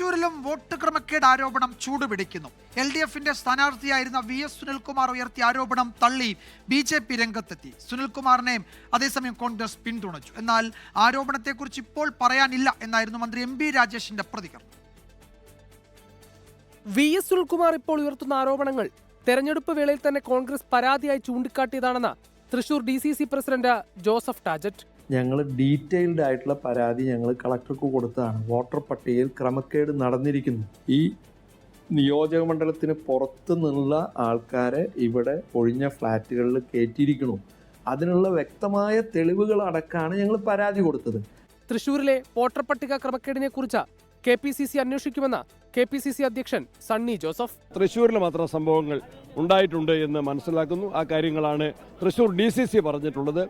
തൃശൂരിലും vote ക്രമക്കേട് ആരോപണം ചൂടുപിടിക്കുന്നു. L D എഫിന്റെ സ്ഥാനാർത്ഥിയായിരുന്ന വി എസ് സുനിൽകുമാർ ഉയർത്തിയ ആരോപണം തള്ളി ബി ജെ പി രംഗത്തെത്തി. സുനിൽകുമാറിനെയും അതേസമയം കോൺഗ്രസ് പിന്തുണച്ചു. എന്നാൽ ആരോപണത്തെക്കുറിച്ച് ഇപ്പോൾ പറയാനില്ല എന്നായിരുന്നു മന്ത്രി എം ബി രാജേഷിന്റെ പ്രതികരണം. വി എസ് സുനിൽകുമാർ ഇപ്പോൾ ഉയർത്തുന്ന ആരോപണങ്ങൾ തെരഞ്ഞെടുപ്പ് വേളയിൽ തന്നെ കോൺഗ്രസ് പരാതിയായി ചൂണ്ടിക്കാട്ടിയതാണെന്ന് Thrissur D C C president Joseph Tajet. ഞങ്ങൾ ഡീറ്റെയിൽഡ് ആയിട്ടുള്ള പരാതി ഞങ്ങൾ കളക്ടർക്ക് കൊടുത്തതാണ്. വോട്ടർ പട്ടികയിൽ ക്രമക്കേട് നടന്നിരിക്കുന്നു. ഈ നിയോജക മണ്ഡലത്തിന് പുറത്തു നിന്നുള്ള ആൾക്കാരെ ഇവിടെ ഒഴിഞ്ഞ ഫ്ലാറ്റുകളിൽ കയറ്റിയിരിക്കണു അതിനുള്ള വ്യക്തമായ തെളിവുകൾ അടക്കമാണ് ഞങ്ങൾ പരാതി കൊടുത്തത്. തൃശൂരിലെ വോട്ടർ പട്ടിക ക്രമക്കേടിനെ കുറിച്ച് കെ പി സി സി അന്വേഷിക്കുമെന്ന കെ പി സി സി അധ്യക്ഷൻ സണ്ണി ജോസഫ്. തൃശ്ശൂരിൽ മാത്രം സംഭവങ്ങൾ ഉണ്ടായിട്ടുണ്ട് എന്ന് മനസ്സിലാക്കുന്നു. ആ കാര്യങ്ങളാണ് തൃശ്ശൂർ ഡി സി സി പറഞ്ഞിട്ടുള്ളത്.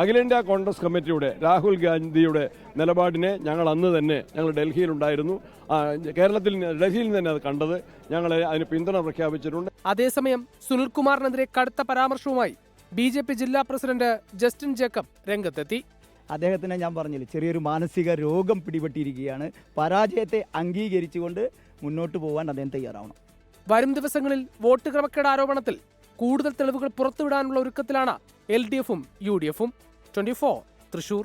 അഖിലേന്ത്യാ കോൺഗ്രസ് കമ്മിറ്റിയുടെ രാഹുൽ ഗാന്ധിയുടെ നിലപാടിനെ ഞങ്ങൾ അന്ന് തന്നെ ഞങ്ങൾ ഡൽഹിയിലുണ്ടായിരുന്നു കേരളത്തിൽ ഡൽഹിയിൽ നിന്ന് തന്നെ അത് കണ്ടത് ഞങ്ങൾ അതിന് പിന്തുണ പ്രഖ്യാപിച്ചിട്ടുണ്ട്. അതേസമയം സുനിൽകുമാറിനെതിരെ കടുത്ത പരാമർശവുമായി ബി ജെ പി ജില്ലാ പ്രസിഡന്റ് ജസ്റ്റിൻ ജേക്കബ് രംഗത്തെത്തി. അദ്ദേഹത്തിനെ ഞാൻ പറഞ്ഞില്ല ചെറിയൊരു മാനസിക രോഗം പിടിപെട്ടിരിക്കുകയാണ്. പരാജയത്തെ അംഗീകരിച്ചുകൊണ്ട് മുന്നോട്ട് പോകാൻ അദ്ദേഹം തയ്യാറാവണം. വരും ദിവസങ്ങളിൽ വോട്ട് ക്രമക്കേട് ആരോപണത്തിൽ കൂടുതൽ തെളിവുകൾ പുറത്തുവിടാനുള്ള ഒരുക്കത്തിലാണ് എൽ ഡി എഫും യു ഡി എഫും. Twenty four Thrissur.